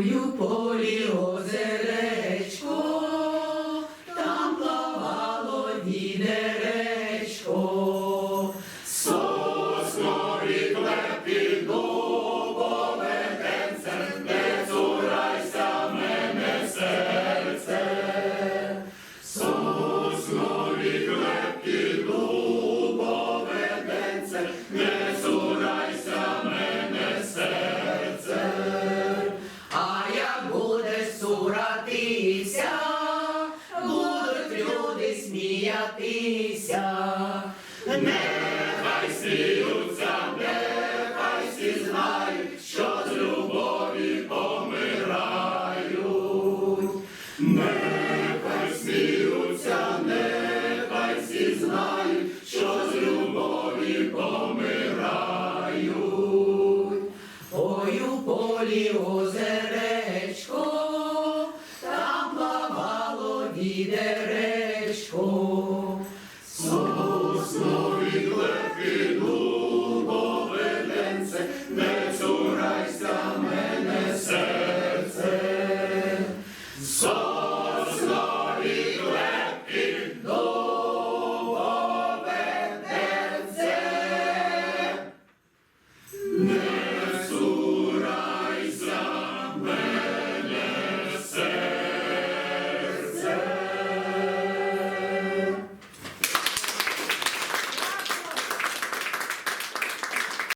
Ой, полі озеречко, там плавало відеречко. Соснові клепі дубове денце, не цурайся мене серце. Соснові клепі дубове денце, не сміятися. Нехай сміються, нехай всі знають, що з любові помирають. Нехай сміються, нехай всі знають, що з любові помирають. Ой, у полі озеречко, там плавало відеречко. Що